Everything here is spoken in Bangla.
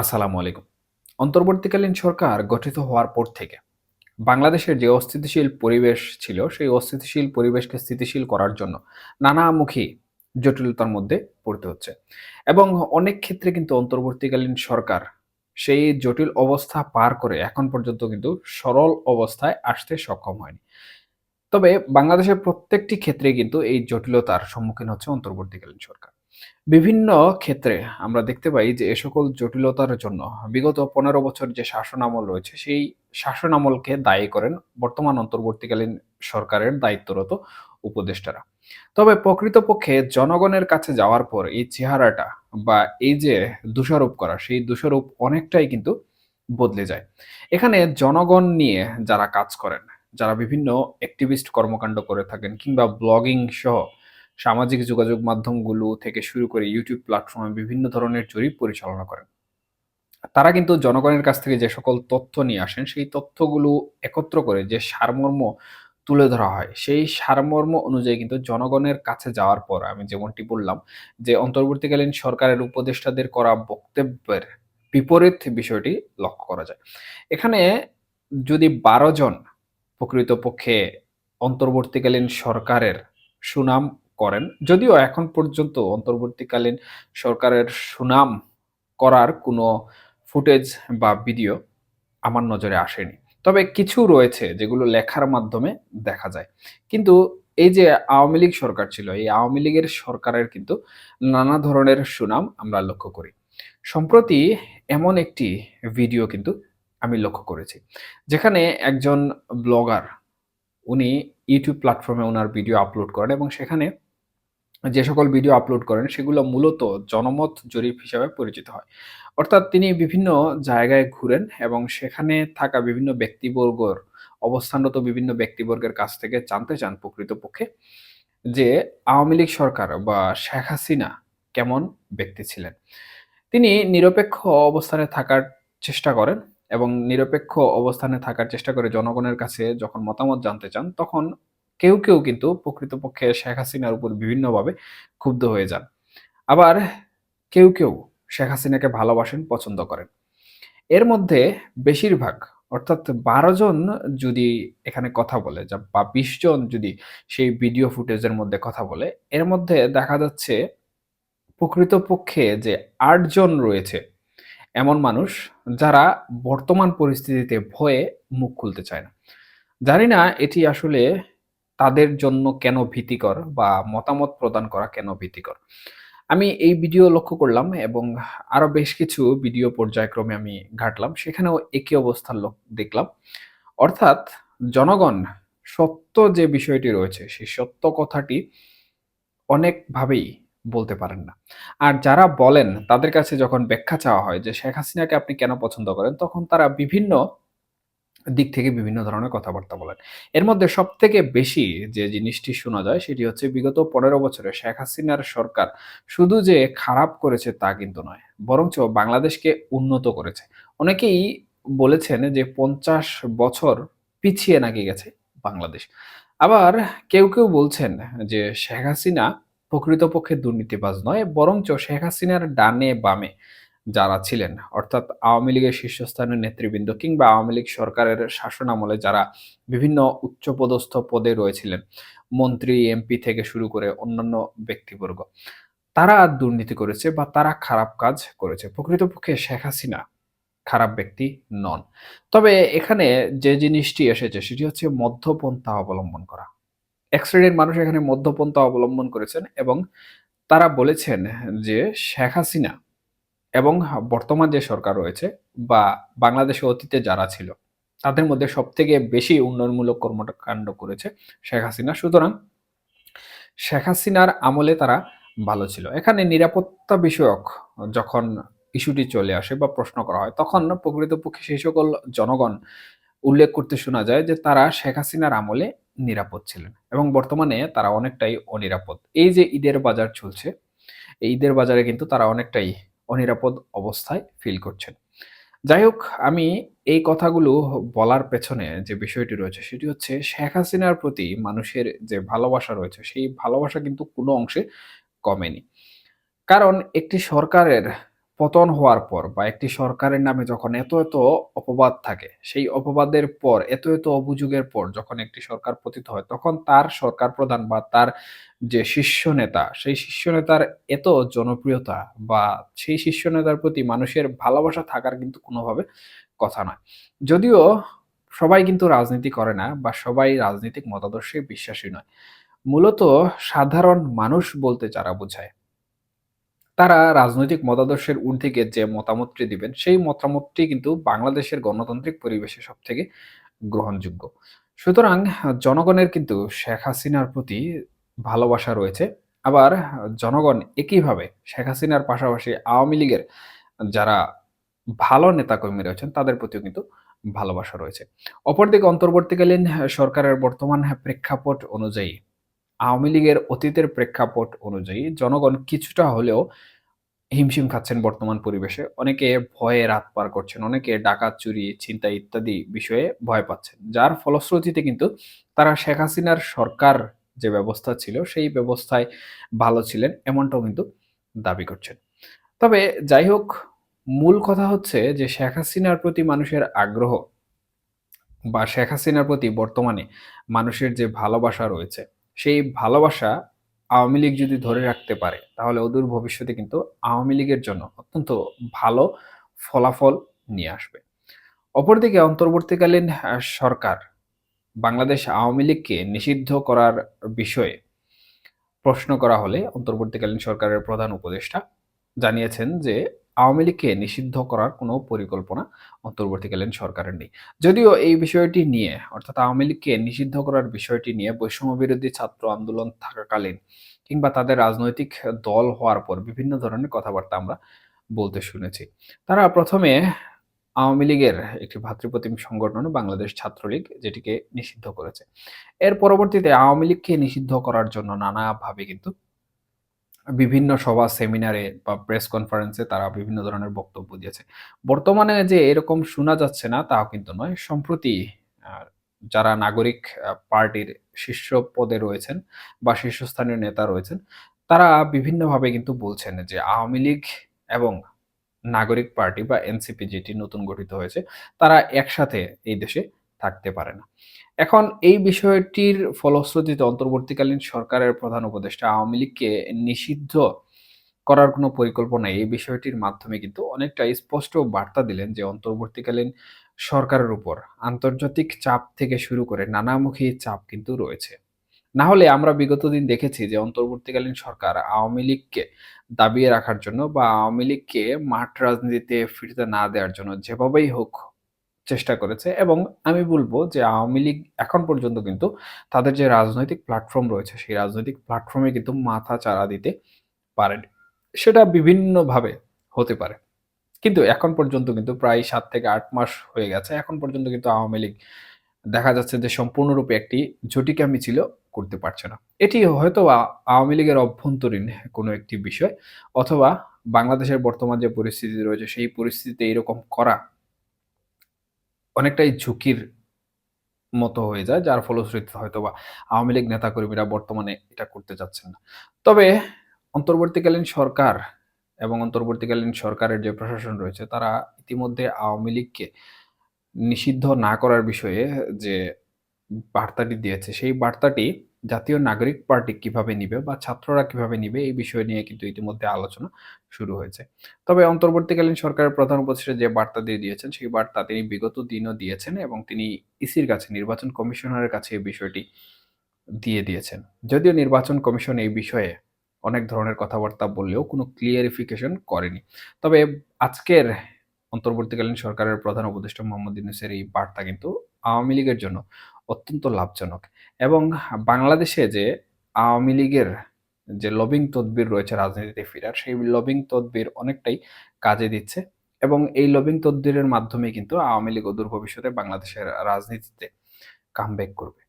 আসসালামু আলাইকুম। অন্তর্বর্তীকালীন সরকার গঠিত হওয়ার পর থেকে বাংলাদেশের যে অস্থিতিশীল পরিবেশ ছিল, সেই অস্থিতিশীল পরিবেশকে স্থিতিশীল করার জন্য নানামুখী জটিলতার মধ্যে পড়তে হচ্ছে। এবং অনেক ক্ষেত্রে কিন্তু অন্তর্বর্তীকালীন সরকার সেই জটিল অবস্থা পার করে এখন পর্যন্ত কিন্তু সরল অবস্থায় আসতে সক্ষম হয়নি। তবে বাংলাদেশের প্রত্যেকটি ক্ষেত্রে কিন্তু এই জটিলতার সম্মুখীন হচ্ছে অন্তর্বর্তীকালীন সরকার। বিভিন্ন ক্ষেত্রে আমরা দেখতে পাই যে এ সকল জটিলতার জন্য বিগত পনেরো বছর যে শাসনামল রয়েছে, সেই শাসনামলকে দায়ী করেন বর্তমান অন্তর্বর্তীকালীন সরকারের দায়িত্বরত উপদেষ্টারা। তবে প্রকৃতপক্ষে জনগণের কাছে যাওয়ার পর এই চেহারাটা বা এই যে দোষারোপ করা, সেই দোষারোপ অনেকটাই কিন্তু বদলে যায়। এখানে জনগণ নিয়ে যারা কাজ করেন, যারা বিভিন্ন অ্যাক্টিভিস্ট কর্মকাণ্ড করে থাকেন কিংবা ব্লগিং সহ সামাজিক যোগাযোগ মাধ্যমগুলো থেকে শুরু করে ইউটিউব প্ল্যাটফর্মে বিভিন্ন ধরনের জরিপ পরিচালনা করেন। তারা কিন্তু জনগণের কাছ থেকে যে সকল তথ্য নিয়ে আসেন, সেই তথ্যগুলো একত্র করে যে সারমর্ম তুলে ধরা হয়, সেই সারমর্ম অনুযায়ী কিন্তু জনগণের কাছে যাওয়ার পর আমি যেমনটি বললাম যে অন্তর্বর্তীকালীন সরকারের উপদেষ্টাদের করা বক্তব্যের বিপরীত বিষয়টি লক্ষ্য করা যায়। এখানে যদি বারো জন প্রকৃতপক্ষে অন্তর্বর্তীকালীন সরকারের সুনাম করেন। যদিও এখন পর্যন্ত অন্তর্বর্তীকালীন সরকারের সুনাম করার কোনো ফুটেজ বা ভিডিও আমার নজরে আসেনি। তবে কিছু রয়েছে যেগুলো লেখার মাধ্যমে দেখা যায়। কিন্তু এই যে আওয়ামী লীগ সরকার ছিল, এই আওয়ামী লীগের সরকারের কিন্তু নানা ধরনের সুনাম আমরা লক্ষ্য করি। সম্প্রতি এমন একটি ভিডিও কিন্তু আমি লক্ষ্য করেছি, যেখানে একজন ব্লগার, উনি ইউটিউব প্ল্যাটফর্মে ওনার ভিডিও আপলোড করেন এবং সেখানে যে সকল ভিডিও আপলোড করেন, সেগুলো মূলত জনমত জরিপ হিসাবে পরিচিত হয়। অর্থাৎ তিনি বিভিন্ন জায়গায় ঘুরেন এবং সেখানে থাকা বিভিন্ন ব্যক্তিবর্গর, অবস্থানরত বিভিন্ন ব্যক্তিবর্গের কাছ থেকে জানতে চান প্রকৃতপক্ষে যে আওয়ামী লীগ সরকার বা শেখ হাসিনা কেমন ব্যক্তি ছিলেন। তিনি নিরপেক্ষ অবস্থানে থাকার চেষ্টা করেন এবং নিরপেক্ষ অবস্থানে থাকার চেষ্টা করে জনগণের কাছে যখন মতামত জানতে চান, তখন কেউ কেউ কিন্তু প্রকৃতপক্ষে শেখ হাসিনার উপর বিভিন্নভাবে ক্ষুব্ধ হয়ে যান। আবার কেউ কেউ শেখ হাসিনাকে ভালোবাসেন, পছন্দ করেন। এর মধ্যে বেশিরভাগ, অর্থাৎ বারো জন যদি এখানে কথা বলে, যা বা বিশ জন যদি সেই ভিডিও ফুটেজের মধ্যে কথা বলে, এর মধ্যে দেখা যাচ্ছে প্রকৃতপক্ষে যে আটজন রয়েছে এমন মানুষ যারা বর্তমান পরিস্থিতিতে ভয়ে মুখ খুলতে চায় না। জানি না এটি আসলে তাদের জন্য কেন ভীতিকর বা মতামত প্রদান করা কেন ভীতিকর? আমি এই ভিডিও লক্ষ্য করলাম এবং আরও বেশ কিছু ভিডিও পর্যায়ক্রমে আমি ঘাটলাম, সেখানেও একই অবস্থার লোক দেখলাম। অর্থাৎ জনগণ সত্য যে বিষয়টি রয়েছে, সেই সত্য কথাটি অনেকভাবেই বলতে পারেন না। আর যারা বলেন, তাদের কাছে যখন ব্যাখ্যা চাওয়া হয় যে শেখ হাসিনাকে আপনি কেন পছন্দ করেন, তখন তারা বিভিন্ন দিক থেকে বিভিন্ন ধরনের কথাবার্তা বলেন। এর মধ্যে সব থেকে বেশি যে জিনিসটি শোনা যায় সেটি হচ্ছে বিগত পনেরো বছরে শেখ হাসিনার সরকার শুধু যে খারাপ করেছে তা কিন্তু নয়, বরঞ্চ বাংলাদেশকে উন্নত করেছে। অনেকেই বলেছেন যে পঞ্চাশ বছর পিছিয়ে নাকি গেছে বাংলাদেশ। আবার কেউ কেউ বলছেন যে শেখ হাসিনা প্রকৃতপক্ষে দুর্নীতিবাজ নয়, বরঞ্চ শেখ হাসিনার ডানে বামে যারা ছিলেন। অর্থাৎ আওয়ামী লীগের শীর্ষস্থানীয় নেতৃবৃন্দ কিংবা আওয়ামী লীগ সরকারের শাসনামলে যারা বিভিন্ন উচ্চপদস্থ পদে রয়েছিলেন, মন্ত্রী, এমপি থেকে শুরু করে অন্যান্য ব্যক্তিবর্গ, তারা দুর্নীতি করেছে বা তারা খারাপ কাজ করেছে। প্রকৃতপক্ষে শেখ হাসিনা খারাপ ব্যক্তি নন। তবে এখানে যে জিনিসটি এসেছে সেটি হচ্ছে মধ্যপন্থা অবলম্বন করা। এক শ্রেণির মানুষ এখানে মধ্যপন্থা অবলম্বন করেছেন এবং তারা বলেছেন যে শেখ হাসিনা এবং বর্তমান যে সরকার রয়েছে বা বাংলাদেশে অতীতে যারা ছিল, তাদের মধ্যে সবথেকে বেশি উন্নয়নমূলক কর্মকাণ্ড করেছে শেখ হাসিনা। সুতরাং শেখ হাসিনার আমলে তারা ভালো ছিল। এখানে নিরাপত্তা বিষয়ক যখন ইস্যুটি চলে আসে বা প্রশ্ন করা হয়, তখন প্রকৃতপক্ষে সেই সকল জনগণ উল্লেখ করতে শোনা যায় যে তারা শেখ হাসিনার আমলে নিরাপদ ছিলেন এবং বর্তমানে তারা অনেকটাই অনিরাপদ। এই যে ঈদের বাজার চলছে, এই ঈদের বাজারে কিন্তু তারা অনেকটাই অনিরাপদ অবস্থায় ফিল করছেন। যাই হোক আমি এই কথাগুলো বলার পেছনে যে বিষয়টি রয়েছে, সেটি হচ্ছে শেখ হাসিনার প্রতি মানুষের যে ভালোবাসা রয়েছে, সেই ভালোবাসা কিন্তু কোনো অংশে কমেনি। কারণ একটি সরকারের পতন হওয়ার পর বা একটি সরকারের নামে যখন এত, এত অপবাদ থাকে, সেই অপবাদের পর এত, এত অভিযোগের পর যখন একটি সরকার পতিত হয়, তখন তার সরকার প্রধান বা তার যে শীর্ষ নেতা, সেই শীর্ষ নেতার এত জনপ্রিয়তা বা সেই শীর্ষ নেতার প্রতি মানুষের ভালোবাসা থাকার কিন্তু কোনোভাবে কথা নয়। যদিও সবাই কিন্তু রাজনীতি করে না বা সবাই রাজনৈতিক মতাদর্শে বিশ্বাসী নয়। মূলত সাধারণ মানুষ বলতে যারা বোঝায় তারা রাজনৈতিক মতাদর্শের ঊর্ধ্বে যে মতামতটি দিবেন, সেই মতামতটি কিন্তু বাংলাদেশের গণতান্ত্রিক পরিবেশে সব থেকে গ্রহণযোগ্য। সুতরাং জনগণের কিন্তু শেখ হাসিনার প্রতি ভালোবাসা রয়েছে। আবার জনগণ একইভাবে শেখ হাসিনার পাশাপাশি আওয়ামী লীগের যারা ভালো নেতাকর্মী রয়েছেন তাদের প্রতিও কিন্তু ভালোবাসা রয়েছে। অপরদিকে অন্তর্বর্তীকালীন সরকারের বর্তমান প্রেক্ষাপট অনুযায়ী আওয়ামী লীগের অতীতের প্রেক্ষাপট অনুযায়ী জনগণ কিছুটা হলেও হিমশিম খাচ্ছেন বর্তমান পরিবেশে। অনেকে ভয়ে রাত পার করছেন, অনেকে ডাকাত, চুরি, ছিনতাই ইত্যাদি বিষয়ে ভয় পাচ্ছেন। যার ফলশ্রুতিতে কিন্তু তারা শেখ হাসিনার সরকার যে ব্যবস্থা ছিল, সেই ব্যবস্থায় ভালো ছিলেন এমনটাও কিন্তু দাবি করছেন। তবে যাই হোক, মূল কথা হচ্ছে যে শেখ হাসিনার প্রতি মানুষের আগ্রহ বা শেখ হাসিনার প্রতি বর্তমানে মানুষের যে ভালোবাসা রয়েছে সেই ভালোবাসা আওয়ামী লীগ যদি ধরে রাখতে পারে, তাহলে অদূর ভবিষ্যতে কিন্তু আওয়ামী লীগের জন্য অত্যন্ত ভালো ফলাফল নিয়ে আসবে। অপরদিকে অন্তর্বর্তীকালীন সরকার বাংলাদেশ আওয়ামী লীগকে নিষিদ্ধ করার বিষয়ে প্রশ্ন করা হলে অন্তর্বর্তীকালীন সরকারের প্রধান উপদেষ্টা জানিয়েছেন যে আওয়ামী লীগকে নিষিদ্ধ করার কোনো পরিকল্পনা অন্তর্বর্তীকালীন সরকারের নেই। যদিও এই বিষয়টি নিয়ে, অর্থাৎ আওয়ামী লীগকে নিষিদ্ধ করার বিষয়টি নিয়ে বৈষম্য বিরোধী ছাত্র আন্দোলন থাকাকালীন কিংবা তাদের রাজনৈতিক দল হওয়ার পর বিভিন্ন ধরনের কথাবার্তা আমরা বলতে শুনেছি। তারা প্রথমে আওয়ামী লীগের একটি ভাতৃপ্রতিম সংগঠন বাংলাদেশ ছাত্রলীগ যেটিকে নিষিদ্ধ করেছে। এর পরবর্তীতে আওয়ামী লীগকে নিষিদ্ধ করার জন্য নানাভাবে কিন্তু বিভিন্ন সভা, সেমিনারে বা প্রেস কনফারেন্সে তারা বিভিন্ন ধরনের বক্তব্য দিয়েছে। বর্তমানে যে এরকম শোনা যাচ্ছে না, তাও কিন্তু নয়। সম্প্রতি যারা নাগরিক পার্টির শীর্ষ পদে রয়েছেন বা শীর্ষস্থানীয় নেতা রয়েছেন, তারা বিভিন্নভাবে কিন্তু বলছেন যে আওয়ামী লীগ এবং নাগরিক পার্টি বা এনসিপি যেটি নতুন গঠিত হয়েছে, তারা একসাথে এই দেশে থাকতে পারে না। এখন এই বিষয়টির ফলশ্রুতিতে অন্তর্বর্তীকালীন সরকারের প্রধান উপদেষ্টা আওয়ামী লীগকে নিষিদ্ধ করার কোনো পরিকল্পনা এই বিষয়টির মাধ্যমে কিন্তু অনেকটা স্পষ্ট বার্তা দিলেন যে অন্তর্বর্তীকালীন সরকারের উপর আন্তর্জাতিক চাপ থেকে শুরু করে নানামুখী চাপ কিন্তু রয়েছে। না হলে আমরা বিগত দিন দেখেছি যে অন্তর্বর্তীকালীন সরকার আওয়ামী লীগকে দাবিয়ে রাখার জন্য বা আওয়ামী লীগকে মাঠ রাজনীতিতে ফিরতে না দেওয়ার জন্য যেভাবেই হোক চেষ্টা করেছে এবং আমি বলব যে আওয়ামী লীগ এখন পর্যন্ত কিন্তু তাদের যে রাজনৈতিক প্ল্যাটফর্ম রয়েছে, সেই রাজনৈতিক প্ল্যাটফর্মে কিন্তু মাথা চারা দিতে পারেনি। সেটা বিভিন্নভাবে হতে পারে। কিন্তু এখন পর্যন্ত কিন্তু প্রায় সাত থেকে আট মাস হয়ে গেছে। এখন পর্যন্ত কিন্তু আওয়ামী লীগ দেখা যাচ্ছে যে সম্পূর্ণরূপে একটি জটিকা মিছিল করতে পারছে না। এটি হয়তো আওয়ামী লীগের অভ্যন্তরীণ কোনো একটি বিষয়, অথবা বাংলাদেশের বর্তমান যে পরিস্থিতি রয়েছে, সেই পরিস্থিতিতে এরকম করা অনেকটাই ঝুঁকির মতো হয়ে যায়, যার ফলশ্রুতিতে হয়তো বা আওয়ামী লীগ নেতাকর্মীরা বর্তমানে এটা করতে চাচ্ছেন না। তবে অন্তর্বর্তীকালীন সরকার এবং অন্তর্বর্তীকালীন সরকারের যে প্রশাসন রয়েছে, তারা ইতিমধ্যে আওয়ামী লীগকে নিষিদ্ধ না করার বিষয়ে যে বার্তাটি দিয়েছে, সেই বার্তাটি জাতীয় নাগরিক পার্টি কীভাবে নিবে বা ছাত্ররা কীভাবে নিবে এই বিষয় নিয়ে কিন্তু ইতিমধ্যে আলোচনা শুরু হয়েছে। তবে অন্তর্বর্তীকালীন সরকারের প্রধান উপদেষ্টা যে বার্তা দিয়ে দিয়েছেন, সেই বার্তা তিনি বিগত দিনও দিয়েছেন এবং তিনি ইসির কাছে, নির্বাচন কমিশনারের কাছে এই বিষয়টি দিয়ে দিয়েছেন। যদিও নির্বাচন কমিশন এই বিষয়ে অনেক ধরনের কথাবার্তা বললেও কোনো ক্লিয়ারিফিকেশন করেনি। তবে আজকের অন্তর্বর্তীকালীন সরকারের প্রধান উপদেষ্টা মোহাম্মদ ইউনুসের এই বার্তা কিন্তু আওয়ামী লীগের জন্য অত্যন্ত লাভজনক। এবং বাংলাদেশে যে আওয়ামী লীগের যে লবিং তদবির রয়েছে রাজনীতিতে ফিরার, সেই লবিং তদবির অনেকটাই কাজে দিচ্ছে এবং এই লবিং তদবিরের মাধ্যমে কিন্তু আওয়ামী লীগ দূর ভবিষ্যতে বাংলাদেশের রাজনীতিতে কামব্যাক করবে।